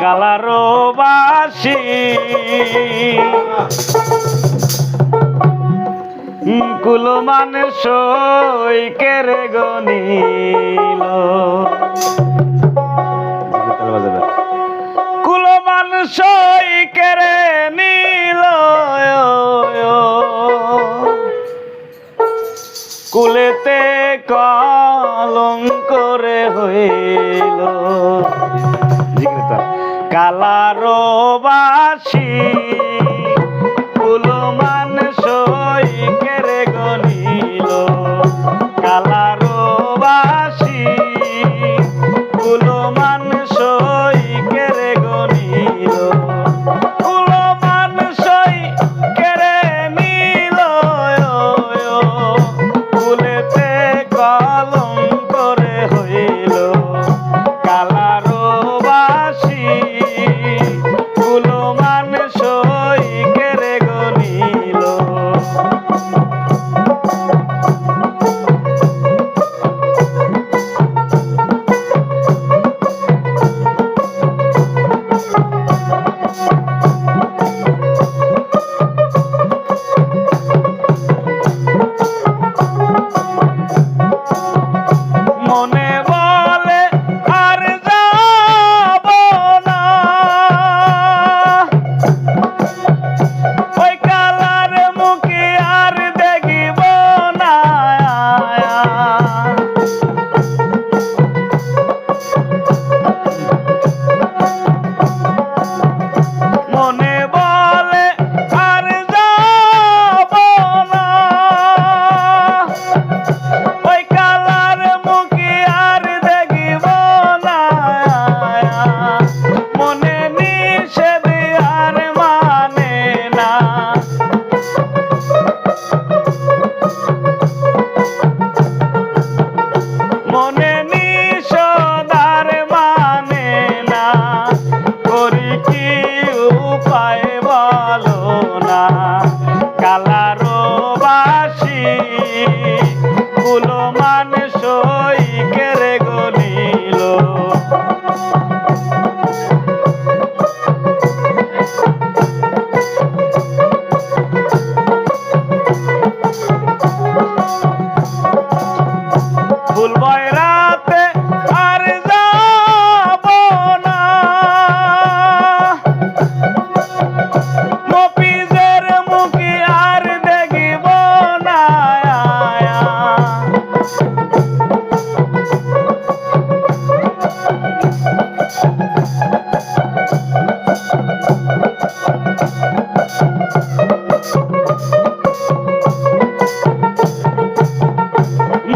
কালারো বাসি কুলমান সই কেরে গনিল। কুলমান সই কেরে নীল। কুলেতে কর রইল। কালারো বাসী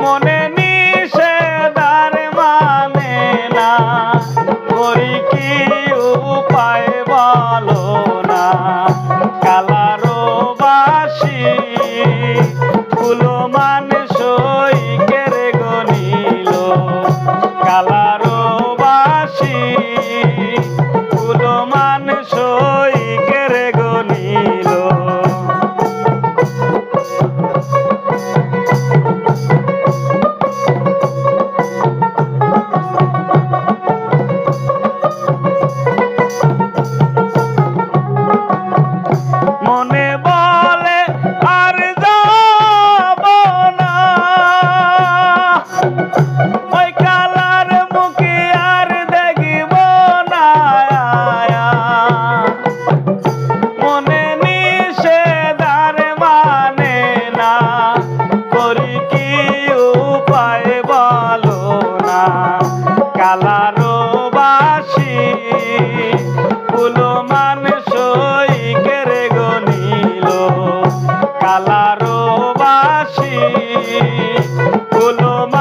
মনে কালারো বাসি পুলমান সইকের গনিল। কালারো বাসি পুলমান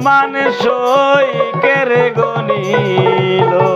সমান সৈকের গণিল